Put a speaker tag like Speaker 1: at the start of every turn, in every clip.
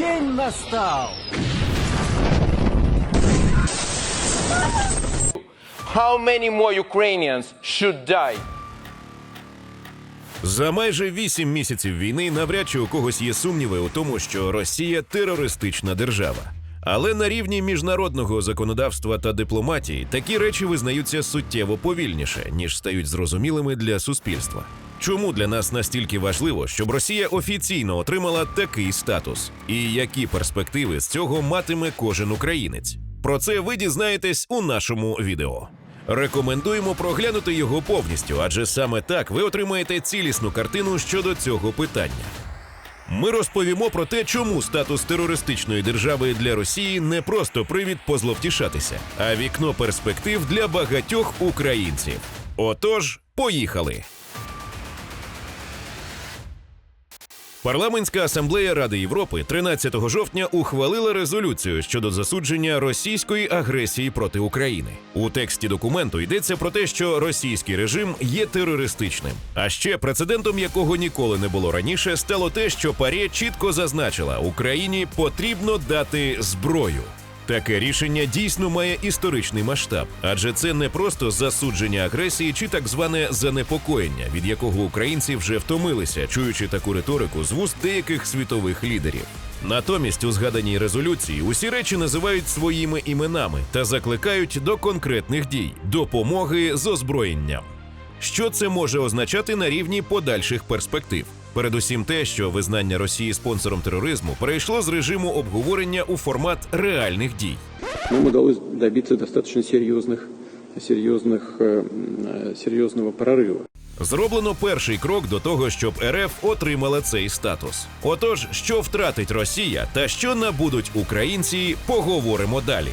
Speaker 1: День настал!
Speaker 2: How many more Ukrainians should die?
Speaker 3: За майже вісім місяців війни навряд чи у когось є сумніви у тому, що Росія терористична держава. Але на рівні міжнародного законодавства та дипломатії такі речі визнаються суттєво повільніше, ніж стають зрозумілими для суспільства. Чому для нас настільки важливо, щоб Росія офіційно отримала такий статус, і які перспективи з цього матиме кожен українець? Про це ви дізнаєтесь у нашому відео. Рекомендуємо проглянути його повністю, адже саме так ви отримаєте цілісну картину щодо цього питання. Ми розповімо про те, чому статус терористичної держави для Росії не просто привід позловтішатися, а вікно перспектив для багатьох українців. Отож, поїхали. Парламентська асамблея Ради Європи 13 жовтня ухвалила резолюцію щодо засудження російської агресії проти України. У тексті документу йдеться про те, що російський режим є терористичним. А ще прецедентом якого ніколи не було раніше, стало те, що парі чітко зазначила, Україні потрібно дати зброю. Таке рішення дійсно має історичний масштаб, адже це не просто засудження агресії чи так зване занепокоєння, від якого українці вже втомилися, чуючи таку риторику з вуст деяких світових лідерів. Натомість у згаданій резолюції усі речі називають своїми іменами та закликають до конкретних дій, допомоги з озброєнням. Що це може означати на рівні подальших перспектив? Передусім те, що визнання Росії спонсором тероризму перейшло з режиму обговорення у формат реальних дій.
Speaker 4: Нам удалось добиться достаточно серьезных, серьезных, э, э, серьезного прорыва.
Speaker 3: Зроблено перший крок до того, щоб РФ отримала цей статус. Отож, що втратить Росія та що набудуть українці, поговоримо далі.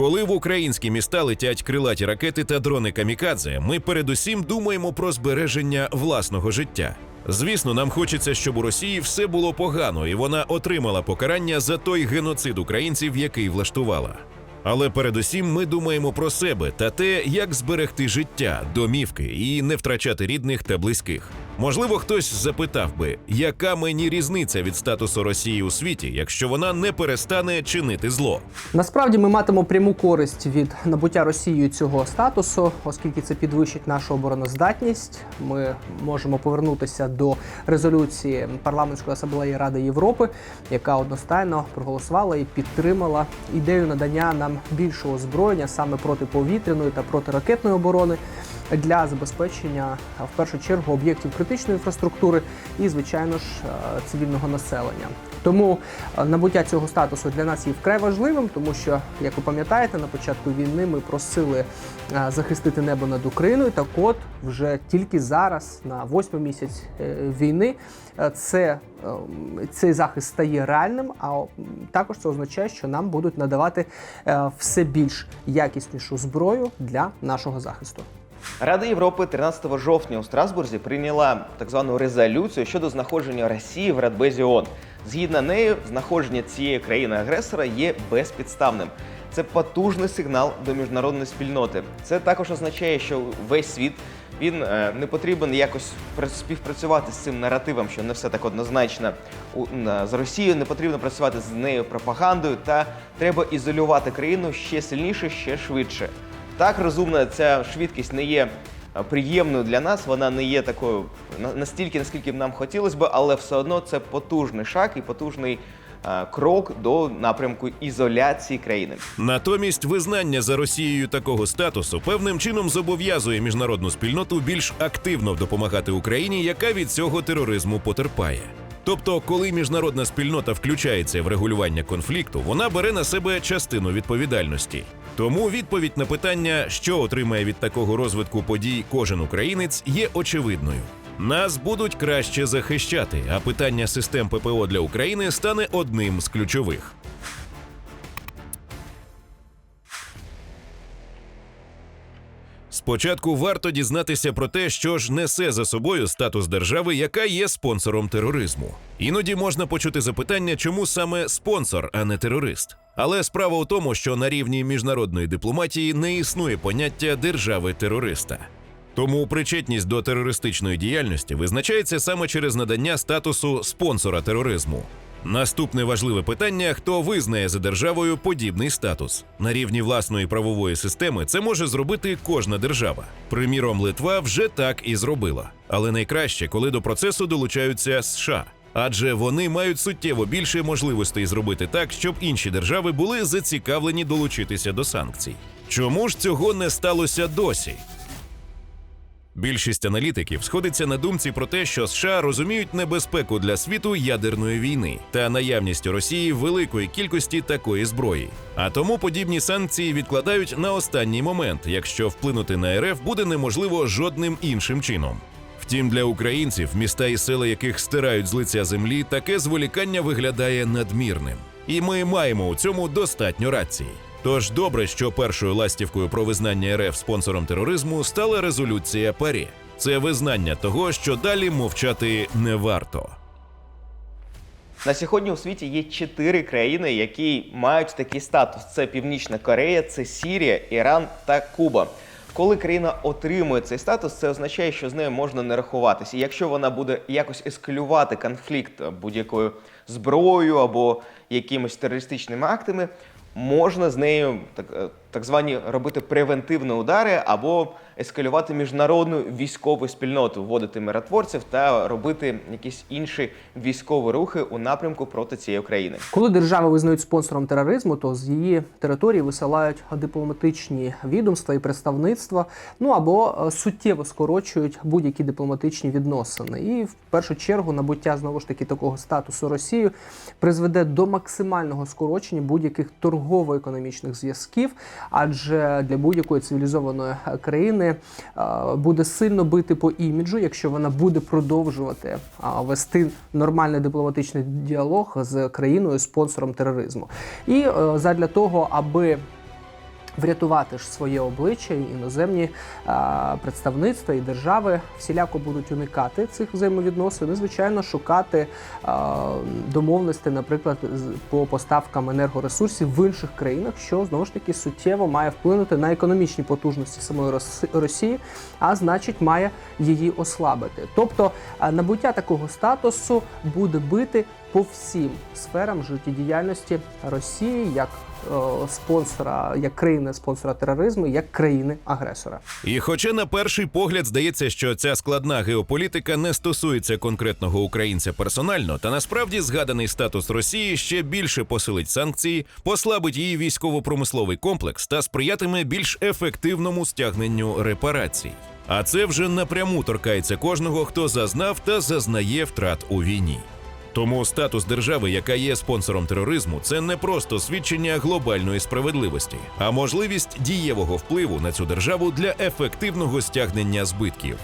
Speaker 3: Коли в українські міста летять крилаті ракети та дрони камікадзе, ми передусім думаємо про збереження власного життя. Звісно, нам хочеться, щоб у Росії все було погано, і вона отримала покарання за той геноцид українців, який влаштувала. Але передусім ми думаємо про себе та те, як зберегти життя, домівки і не втрачати рідних та близьких. Можливо, хтось запитав би, яка мені різниця від статусу Росії у світі, якщо вона не перестане чинити зло.
Speaker 5: Насправді ми матимемо пряму користь від набуття Росією цього статусу, оскільки це підвищить нашу обороноздатність. Ми можемо повернутися до резолюції парламентської асамблеї Ради Європи, яка одностайно проголосувала і підтримала ідею надання нам більшого озброєння саме протиповітряної та протиракетної оборони для забезпечення в першу чергу об'єктів критичної інфраструктури і, звичайно ж, цивільного населення. Тому набуття цього статусу для нас є вкрай важливим, тому що, як ви пам'ятаєте, на початку війни ми просили захистити небо над Україною. Так от вже тільки зараз, на восьмий місяць е, війни, це, е, цей захист стає реальним. А також це означає, що нам будуть надавати е, все більш якіснішу зброю для нашого захисту.
Speaker 2: Рада Європи 13 жовтня у Страсбурзі прийняла так звану резолюцію щодо знаходження Росії в Радбезі ООН. Згідно нею, знаходження цієї країни-агресора є безпідставним. Це потужний сигнал до міжнародної спільноти. Це також означає, що весь світ він е, не потрібен якось пр- співпрацювати з цим наративом, що не все так однозначно на- з Росією, не потрібно працювати з нею пропагандою, та треба ізолювати країну ще сильніше, ще швидше. Так, розумна ця швидкість не є е, приємною для нас, вона не є такою настільки, наскільки б нам хотілося б, але все одно це потужний шаг і потужний е, крок до напрямку ізоляції країни.
Speaker 3: Натомість визнання за Росією такого статусу певним чином зобов'язує міжнародну спільноту більш активно допомагати Україні, яка від цього тероризму потерпає. Тобто, коли міжнародна спільнота включається в регулювання конфлікту, вона бере на себе частину відповідальності. Тому відповідь на питання, що отримає від такого розвитку подій кожен українець, є очевидною. Нас будуть краще захищати, а питання систем ППО для України стане одним з ключових. Спочатку варто дізнатися про те, що ж несе за собою статус держави, яка є спонсором тероризму. Іноді можна почути запитання, чому саме спонсор, а не терорист. Але справа у тому, що на рівні міжнародної дипломатії не існує поняття держави-терориста. Тому причетність до терористичної діяльності визначається саме через надання статусу спонсора тероризму. Наступне важливе питання: хто визнає за державою подібний статус на рівні власної правової системи. Це може зробити кожна держава. Приміром, Литва вже так і зробила. Але найкраще, коли до процесу долучаються США. Адже вони мають суттєво більше можливостей зробити так, щоб інші держави були зацікавлені долучитися до санкцій. Чому ж цього не сталося досі? Більшість аналітиків сходиться на думці про те, що США розуміють небезпеку для світу ядерної війни та наявність у Росії великої кількості такої зброї. А тому подібні санкції відкладають на останній момент, якщо вплинути на РФ буде неможливо жодним іншим чином. Втім, для українців, міста і села яких стирають з лиця землі, таке зволікання виглядає надмірним. І ми маємо у цьому достатньо рації. Тож добре, що першою ластівкою про визнання РФ спонсором тероризму стала резолюція ПАРЄ. Це визнання того, що далі мовчати не варто.
Speaker 2: На сьогодні у світі є чотири країни, які мають такий статус: це Північна Корея, це Сірія, Іран та Куба. Коли країна отримує цей статус, це означає, що з нею можна не рахуватися. Якщо вона буде якось ескалювати конфлікт будь-якою зброєю або якимись терористичними актами, можна з нею так, е, так звані робити превентивні удари або ескалювати міжнародну військову спільноту, вводити миротворців та робити якісь інші військові рухи у напрямку проти цієї країни.
Speaker 5: Коли держави визнають спонсором тероризму, то з її території висилають дипломатичні відомства і представництва, ну або е, суттєво скорочують будь-які дипломатичні відносини. І в першу чергу набуття знову ж таки такого статусу Росією призведе до максимального скорочення будь-яких торгово-економічних зв'язків, адже для будь-якої цивілізованої е, країни е, буде сильно бити по іміджу, якщо вона буде продовжувати е, вести нормальний дипломатичний діалог з країною спонсором тероризму. І задля того, аби Врятувати ж своє обличчя, і іноземні е, представництва і держави всіляко будуть уникати цих взаємовідносин і, звичайно, шукати е, домовленості, наприклад, по поставкам енергоресурсів в інших країнах, що знову ж таки суттєво має вплинути на економічні потужності самої Рос- Росії, а значить, має її ослабити. Тобто набуття такого статусу буде бити по всім сферам життєдіяльності Росії як спонсора, як країни спонсора тероризму, як країни агресора.
Speaker 3: І хоча на перший погляд здається, що ця складна геополітика не стосується конкретного українця персонально, та насправді згаданий статус Росії ще більше посилить санкції, послабить її військово-промисловий комплекс та сприятиме більш ефективному стягненню репарацій. А це вже напряму торкається кожного, хто зазнав та зазнає втрат у війні. Тому статус держави, яка є спонсором тероризму, це не просто свідчення глобальної справедливості, а можливість дієвого впливу на цю державу для ефективного стягнення збитків.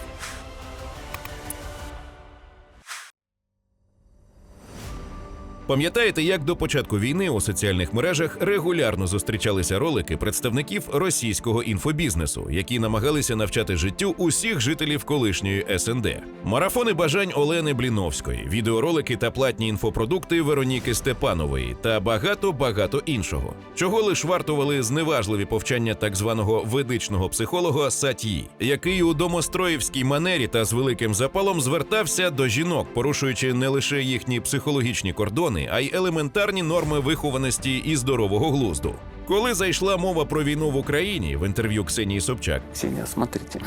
Speaker 3: Пам'ятаєте, як до початку війни у соціальних мережах регулярно зустрічалися ролики представників російського інфобізнесу, які намагалися навчати життю усіх жителів колишньої СНД. Марафони бажань Олени Бліновської, відеоролики та платні інфопродукти Вероніки Степанової та багато багато іншого, чого лиш вартували зневажливі повчання так званого ведичного психолога Сатьї, який у домостроївській манері та з великим запалом звертався до жінок, порушуючи не лише їхні психологічні кордони, а й елементарні норми вихованості і здорового глузду. Коли зайшла мова про війну в Україні в інтерв'ю Ксенії Собчак,
Speaker 1: Ксения, смотрите,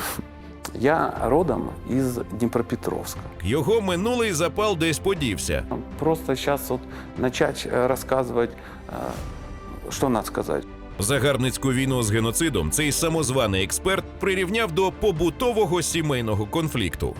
Speaker 1: я родом из Днепропетровска.
Speaker 3: його минулий запал десь подівся.
Speaker 1: Просто сейчас вот начать э, рассказывать, э, что надо сказать.
Speaker 3: Загарбницьку війну з геноцидом цей самозваний експерт прирівняв до побутового сімейного конфлікту.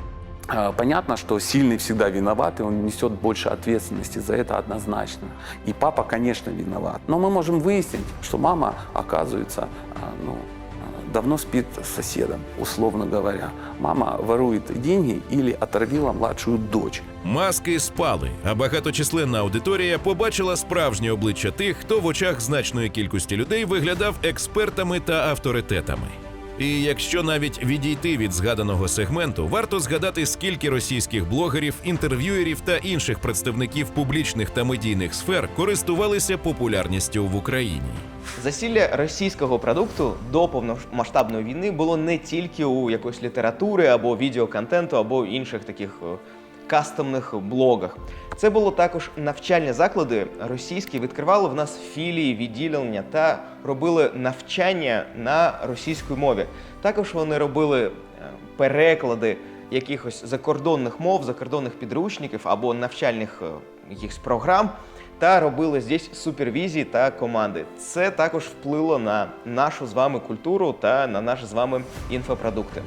Speaker 1: Э, Понятно, что сильный всегда виноват, и он несет больше ответственности за это однозначно. И папа, конечно, виноват. Но мы можем выяснить, что мама, оказывается, э, ну, э, давно спит с соседом, условно говоря. Мама ворует деньги или отравила младшую дочь.
Speaker 3: Маски спали, а багаточисленна аудиторія побачила справжнє обличчя тих, хто в очах значної кількості людей виглядав експертами та авторитетами. І якщо навіть відійти від згаданого сегменту, варто згадати, скільки російських блогерів, інтерв'юєрів та інших представників публічних та медійних сфер користувалися популярністю в Україні.
Speaker 2: Засілля російського продукту до повномасштабної війни було не тільки у якоїсь літератури або відеоконтенту, або інших таких е, кастомних блогах. Це було також навчальні заклади російські, відкривали в нас філії, відділення та робили навчання на російській мові. Також вони робили е, переклади якихось закордонних мов, закордонних підручників або навчальних е, якихось програм та робили здесь супервізії та команди. Це також вплило на нашу з вами культуру та на наші з вами інфопродукти.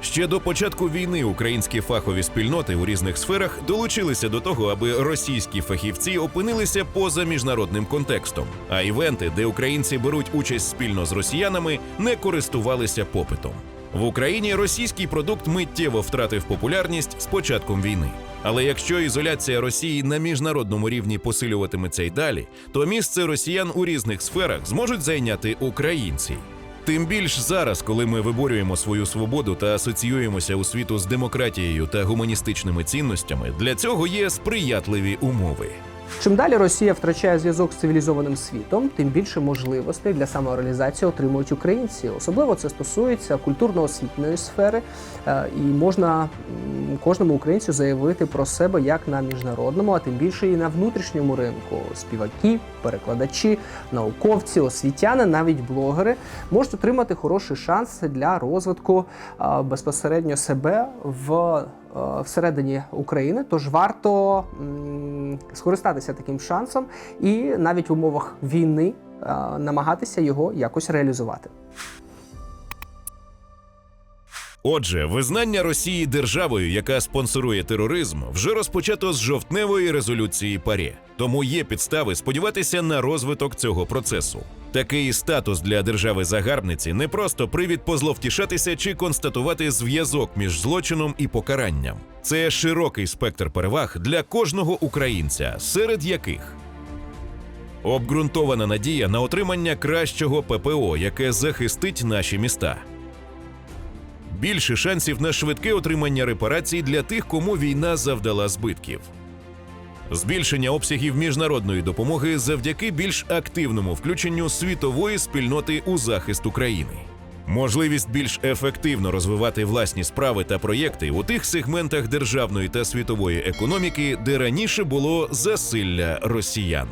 Speaker 3: Ще до початку війни українські фахові спільноти у різних сферах долучилися до того, аби російські фахівці опинилися поза міжнародним контекстом. А івенти, де українці беруть участь спільно з росіянами, не користувалися попитом. В Україні російський продукт миттєво втратив популярність з початком війни. Але якщо ізоляція Росії на міжнародному рівні посилюватиметься й далі, то місце росіян у різних сферах зможуть зайняти українці. Тим більш зараз, коли ми виборюємо свою свободу та асоціюємося у світу з демократією та гуманістичними цінностями, для цього є сприятливі умови.
Speaker 5: Чим далі Росія втрачає зв'язок з цивілізованим світом, тим більше можливостей для самореалізації отримують українці. Особливо це стосується культурно-освітньої сфери, Е, і можна кожному українцю заявити про себе як на міжнародному, а тим більше і на внутрішньому ринку. Співаки, перекладачі, науковці, освітяни, навіть блогери можуть отримати хороший шанс для розвитку е, безпосередньо себе в е, всередині України, тож варто скористатися таким шансом і навіть в умовах війни е, намагатися його якось реалізувати.
Speaker 3: Отже, визнання Росії державою, яка спонсорує тероризм, вже розпочато з жовтневої резолюції ПАРЄ. Тому є підстави сподіватися на розвиток цього процесу. Такий статус для держави-загарбниці не просто привід позловтішатися чи констатувати зв'язок між злочином і покаранням. Це широкий спектр переваг для кожного українця, серед яких обґрунтована надія на отримання кращого ППО, яке захистить наші міста. Більше шансів на швидке отримання репарацій для тих, кому війна завдала збитків. Збільшення обсягів міжнародної допомоги завдяки більш активному включенню світової спільноти у захист України. Можливість більш ефективно розвивати власні справи та проєкти у тих сегментах державної та світової економіки, де раніше було засилля росіян.